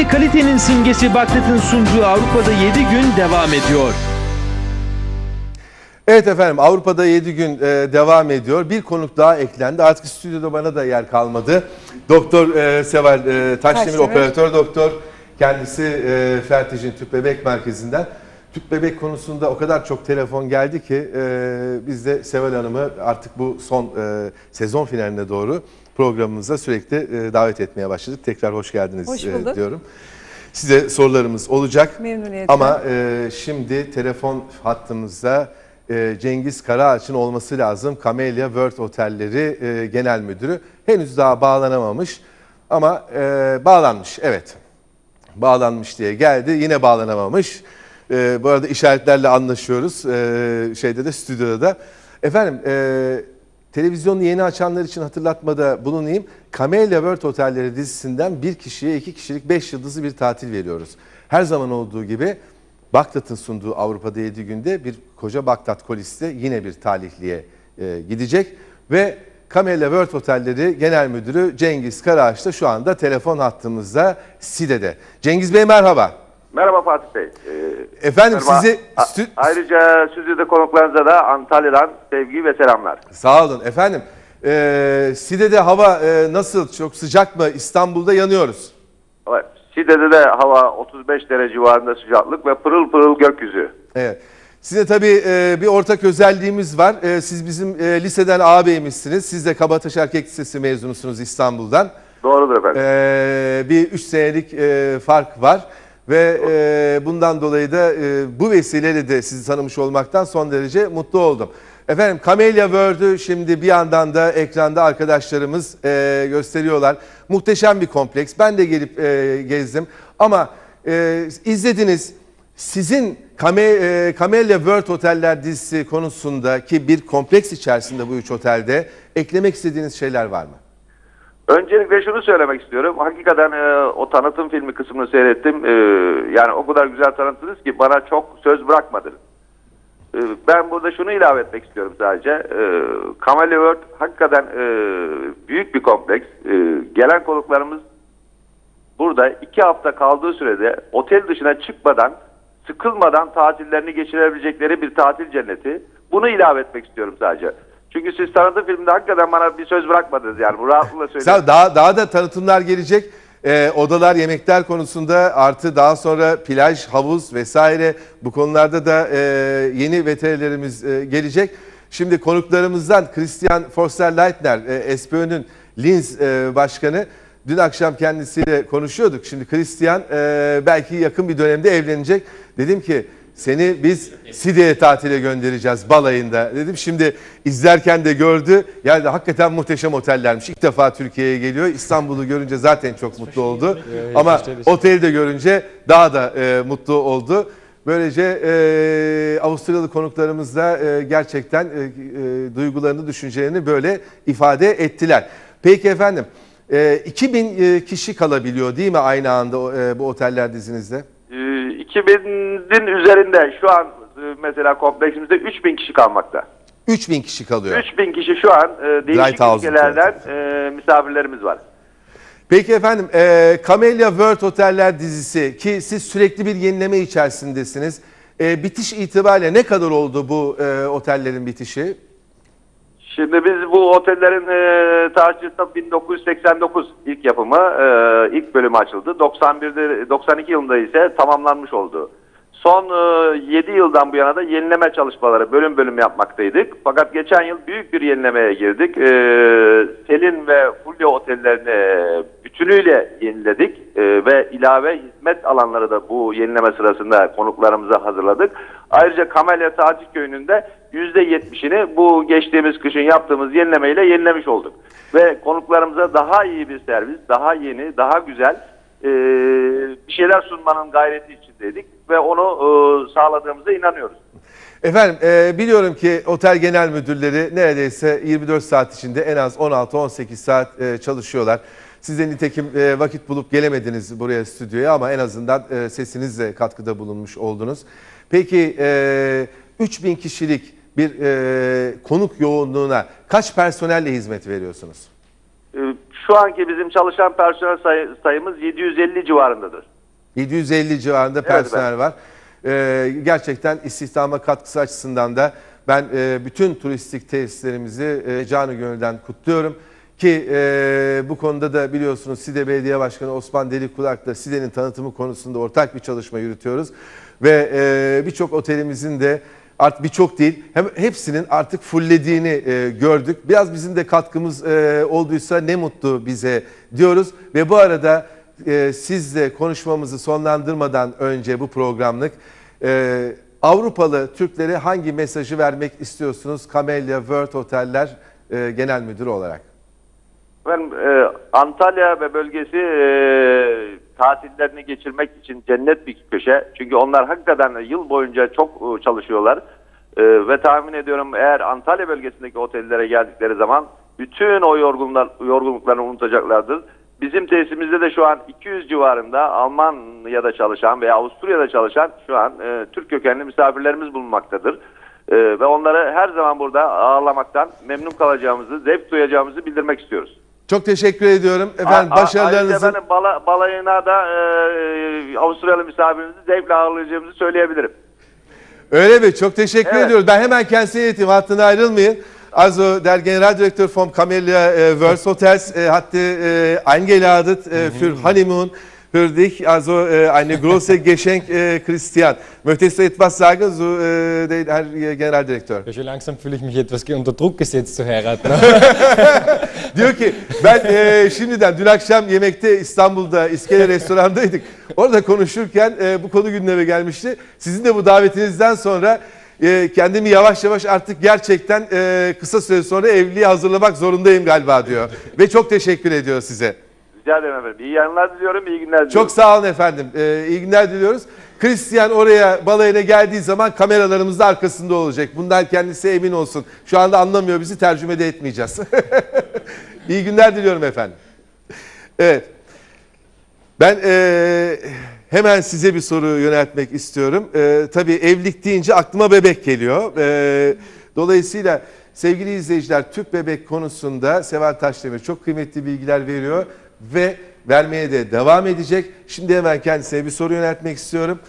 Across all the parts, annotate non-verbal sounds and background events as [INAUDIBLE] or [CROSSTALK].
ve kalitenin simgesi Baklat'ın sunduğu Avrupa'da 7 gün devam ediyor. Evet efendim Avrupa'da 7 gün e, devam ediyor. Bir konuk daha eklendi. Artık stüdyoda bana da yer kalmadı. Doktor e, Seval e, Taşdemir Taşdemir. operatör doktor. Kendisi e, Fertij'in Tüp Bebek Merkezi'nden. Tüp bebek konusunda o kadar çok telefon geldi ki e, biz de Seval Hanım'ı artık bu son e, sezon finaline doğru programımıza sürekli e, davet etmeye başladık. Tekrar hoş geldiniz Hoş e, diyorum. Size sorularımız olacak. Memnuniyetle. Ama e, şimdi telefon hattımızda e, Cengiz Karaağaç'ın olması lazım. Camellia World Otelleri e, Genel Müdürü. Henüz daha bağlanamamış ama e, bağlanmış evet. Bağlanmış diye geldi yine bağlanamamış. E, bu arada işaretlerle anlaşıyoruz e, şeyde de stüdyoda da. Efendim e, televizyonu yeni açanlar için hatırlatmada bulunayım. Camellia World Otelleri dizisinden bir kişiye iki kişilik beş yıldızlı bir tatil veriyoruz. Her zaman olduğu gibi Bagdat'ın sunduğu Avrupa'da 7 günde bir koca Bagdat koliste yine bir talihliye e, gidecek ve Camellia World Otelleri Genel Müdürü Cengiz Karaağaç da şu anda telefon hattımızda SİDE'de. Cengiz Bey merhaba. Merhaba Fatih Bey. Ee, Efendim merhaba. sizi A- ayrıca stüdyoda konuklarınıza da Antalya'dan sevgi ve selamlar. Sağ olun efendim. Ee, SİDE'de hava e, nasıl? Çok sıcak mı? İstanbul'da yanıyoruz. Evet, Side'de de hava 35 derece civarında sıcaklık ve pırıl pırıl gökyüzü. Evet. Size tabii e, bir ortak özelliğimiz var. E, siz bizim e, liseden ağabeyimizsiniz. Siz de Kabataş Erkek Lisesi mezunusunuz İstanbul'dan. Doğrudur efendim. E, bir 3 senelik e, fark var. Ve e, bundan dolayı da e, bu vesileyle de sizi tanımış olmaktan son derece mutlu oldum. Efendim Camellia World'ü şimdi bir yandan da ekranda arkadaşlarımız e, gösteriyorlar. Muhteşem bir kompleks. Ben de gelip e, gezdim. Ama e, izlediniz. Sizin Kame, e, Camellia World Oteller dizisi konusundaki bir kompleks içerisinde bu üç otelde eklemek istediğiniz şeyler var mı? Öncelikle şunu söylemek istiyorum. Hakikaten e, o tanıtım filmi kısmını seyrettim. E, yani o kadar güzel tanıttınız ki bana çok söz bırakmadınız. E, ben burada şunu ilave etmek istiyorum sadece. E, Camellia World hakikaten e, büyük bir kompleks. E, gelen konuklarımız burada iki hafta kaldığı sürede otel dışına çıkmadan, sıkılmadan tatillerini geçirebilecekleri bir tatil cenneti. Bunu ilave etmek istiyorum sadece. Çünkü siz tanıtım filmde hakikaten bana bir söz bırakmadınız yani. Bu rahatlıkla söylüyorum. Daha, daha da tanıtımlar gelecek. Ee, odalar, yemekler konusunda artı daha sonra plaj, havuz vesaire bu konularda da e, yeni veterinerlerimiz e, gelecek. Şimdi konuklarımızdan Christian Forster-Leitner, e, SPÖ'nün Linz e, başkanı. Dün akşam kendisiyle konuşuyorduk. Şimdi Christian e, belki yakın bir dönemde evlenecek. Dedim ki seni biz Side'ye tatile göndereceğiz balayında dedim. Şimdi izlerken de gördü. Yani hakikaten muhteşem otellermiş. İlk defa Türkiye'ye geliyor. İstanbul'u görünce zaten çok mutlu oldu. Ama oteli de görünce daha da e, mutlu oldu. Böylece e, Avusturyalı konuklarımız da e, gerçekten e, e, duygularını, düşüncelerini böyle ifade ettiler. Peki efendim, e, 2000 e, kişi kalabiliyor değil mi aynı anda e, bu oteller dizinizde? Ee, 2000'in üzerinde şu an e, mesela kompleksimizde 3000 kişi kalmakta. 3000 kişi kalıyor. 3000 kişi şu an e, değişik ülkelerden e, misafirlerimiz var. Peki efendim, e, Camellia World Oteller dizisi ki siz sürekli bir yenileme içerisindesiniz. E, bitiş itibariyle ne kadar oldu bu e, otellerin bitişi? Şimdi biz bu otellerin e, tarihçesi 1989 ilk yapımı, e, ilk bölümü açıldı. 91'de 92 yılında ise tamamlanmış oldu. Son e, 7 yıldan bu yana da yenileme çalışmaları bölüm bölüm yapmaktaydık. Fakat geçen yıl büyük bir yenilemeye girdik. E, Selin ve Fulya otellerini e, bütünüyle yeniledik E, ve ilave hizmet alanları da bu yenileme sırasında konuklarımıza hazırladık. Ayrıca Kamelya Tatil Köyü'nün de %70'ini bu geçtiğimiz kışın yaptığımız yenilemeyle yenilemiş olduk. Ve konuklarımıza daha iyi bir servis, daha yeni, daha güzel e, bir şeyler sunmanın gayreti içindeydik ve onu e, sağladığımıza inanıyoruz. Efendim e, biliyorum ki otel genel müdürleri neredeyse 24 saat içinde en az 16-18 saat e, çalışıyorlar. Siz de nitekim e, vakit bulup gelemediniz buraya stüdyoya ama en azından e, sesinizle katkıda bulunmuş oldunuz. Peki e, 3000 kişilik bir e, konuk yoğunluğuna kaç personelle hizmet veriyorsunuz? E, Şu anki bizim çalışan personel sayı- sayımız 750 civarındadır. 750 civarında personel var. Ee, gerçekten istihdama katkısı açısından da ben e, bütün turistik tesislerimizi e, canı gönülden kutluyorum. Ki e, bu konuda da biliyorsunuz SİDE Belediye Başkanı Osman Delikulak'la SİDE'nin tanıtımı konusunda ortak bir çalışma yürütüyoruz. Ve e, birçok otelimizin de artık birçok değil hem hepsinin artık fullediğini e, gördük. Biraz bizim de katkımız e, olduysa ne mutlu bize diyoruz. Ve bu arada e, sizle konuşmamızı sonlandırmadan önce bu programlık e, Avrupalı Türklere hangi mesajı vermek istiyorsunuz Camellia World Oteller e, Genel Müdürü olarak? Ben e, Antalya ve bölgesi e, tatillerini geçirmek için cennet bir köşe. Çünkü onlar hakikaten yıl boyunca çok e, çalışıyorlar. E, ve tahmin ediyorum eğer Antalya bölgesindeki otellere geldikleri zaman bütün o yorgunluklarını unutacaklardır. Bizim tesisimizde de şu an 200 civarında Almanya'da çalışan veya Avusturya'da çalışan şu an e, Türk kökenli misafirlerimiz bulunmaktadır. E, ve onları her zaman burada ağırlamaktan memnun kalacağımızı, zevk duyacağımızı bildirmek istiyoruz. Çok teşekkür ediyorum. Efendim başarılarınızın... Ayrıca benim bala, balayına da e, Avusturyalı misafirimizi zevkle ağırlayacağımızı söyleyebilirim. Öyle mi? Çok teşekkür Evet. ediyoruz. Ben hemen kendisine ileteyim. Hattına ayrılmayın. Also der Generaldirektor vom Camellia äh, World Hotels äh, hatte äh, eingeladen äh, für Honeymoon für dich, also äh, eine große [LAUGHS] Geschenk, äh, Christian. Möchtest du etwas sagen, so, äh, der Herr Generaldirektor? Ja, schon langsam fühle ich mich etwas unter Druck gesetzt zu heiraten. [LAUGHS] [LAUGHS] Diyor ki ben e, şimdiden dün akşam yemekte İstanbul'da İskele restorandaydık. Orada konuşurken e, bu konu gündeme gelmişti. Sizin de bu davetinizden sonra e, kendimi yavaş yavaş artık gerçekten e, kısa süre sonra evliliğe hazırlamak zorundayım galiba diyor. Ve çok teşekkür ediyor size. Rica ederim efendim. İyi yayınlar diliyorum, iyi günler diliyorum. Çok sağ olun efendim. E, iyi günler diliyoruz. Christian oraya balayına geldiği zaman kameralarımız da arkasında olacak. Bundan kendisi emin olsun. Şu anda anlamıyor bizi tercüme de etmeyeceğiz. [LAUGHS] iyi günler diliyorum efendim. Evet. Ben e, hemen size bir soru yöneltmek istiyorum. E, tabii evlilik deyince aklıma bebek geliyor. E, dolayısıyla sevgili izleyiciler tüp bebek konusunda Seval Taşdemir çok kıymetli bilgiler veriyor ve vermeye de devam edecek. Şimdi hemen kendisine bir soru yöneltmek istiyorum.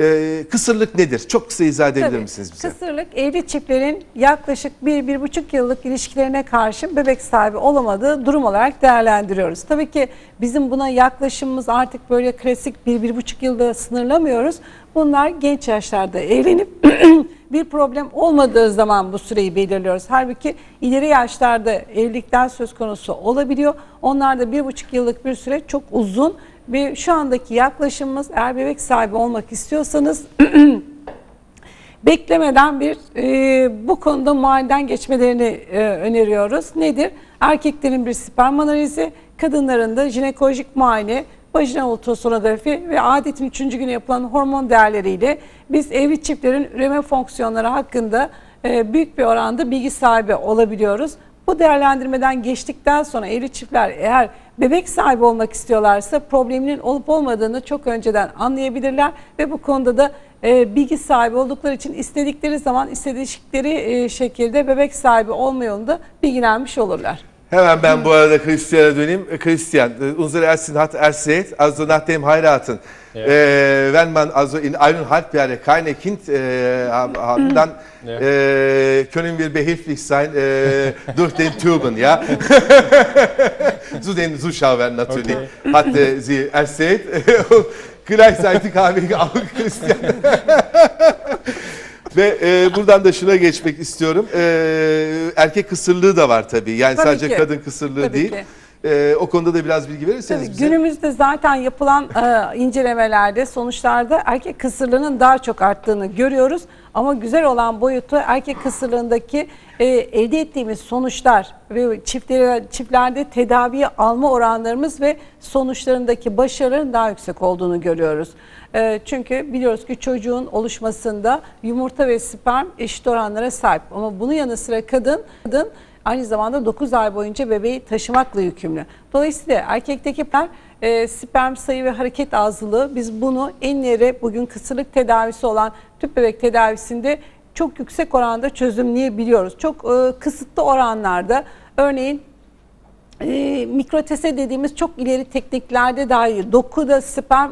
E, kısırlık nedir? Çok kısa izah edebilir Tabii. misiniz bize? Kısırlık evli çiftlerin yaklaşık 1-1,5 yıllık ilişkilerine karşı bebek sahibi olamadığı durum olarak değerlendiriyoruz. Tabii ki bizim buna yaklaşımımız artık böyle klasik 1-1,5 yılda sınırlamıyoruz. Bunlar genç yaşlarda evlenip [CLEARS THROAT] bir problem olmadığı zaman bu süreyi belirliyoruz. Halbuki ileri yaşlarda evlilikten söz konusu olabiliyor. Onlar da 1,5 yıllık bir süre çok uzun ve şu andaki yaklaşımımız eğer bebek sahibi olmak istiyorsanız [CLEARS THROAT] beklemeden bir e, bu konuda muayeneden geçmelerini e, öneriyoruz. Nedir? Erkeklerin bir sperm analizi, kadınların da jinekolojik muayene, vajinal ultrasonografi ve adetin 3. günü yapılan hormon değerleriyle biz evli çiftlerin üreme fonksiyonları hakkında e, büyük bir oranda bilgi sahibi olabiliyoruz. Bu değerlendirmeden geçtikten sonra evli çiftler eğer bebek sahibi olmak istiyorlarsa probleminin olup olmadığını çok önceden anlayabilirler ve bu konuda da e, bilgi sahibi oldukları için istedikleri zaman istedikleri e, şekilde bebek sahibi olma yolunda bilgilenmiş olurlar. Hemen ben bu arada Christian'a döneyim. Äh, Christian, äh, unsere Ärztin hat erzählt, also nach dem Heiraten, Ja. äh, wenn man also in eineinhalb Jahre keine Kind äh, hab- haben, dann Ja. äh, können wir behilflich sein äh, durch den Tuben, ja? [LAUGHS] Zu den Zuschauern natürlich, Okay. hatte sie erzählt. Gleichzeitig habe ich auch Christian. [LAUGHS] Ve e, buradan da şuna geçmek istiyorum. E, erkek kısırlığı da var tabii. Yani Tabii sadece ki. kadın kısırlığı Tabii değil. ki. E, o konuda da biraz bilgi verirseniz Tabii, bize. günümüzde zaten yapılan e, incelemelerde sonuçlarda erkek kısırlığının daha çok arttığını görüyoruz. Ama güzel olan boyutu erkek kısırlığındaki e, elde ettiğimiz sonuçlar ve çiftlere, çiftlerde tedaviye alma oranlarımız ve sonuçlarındaki başarıların daha yüksek olduğunu görüyoruz. E, çünkü biliyoruz ki çocuğun oluşmasında yumurta ve sperm eşit oranlara sahip. Ama bunun yanı sıra kadın, kadın aynı zamanda 9 ay boyunca bebeği taşımakla yükümlü. Dolayısıyla erkekteki e, sperm sayı ve hareket azlığı biz bunu en ileri bugün kısırlık tedavisi olan tüp bebek tedavisinde çok yüksek oranda çözümleyebiliyoruz. Çok e, kısıtlı oranlarda örneğin e, mikrotese dediğimiz çok ileri tekniklerde dahi dokuda sperm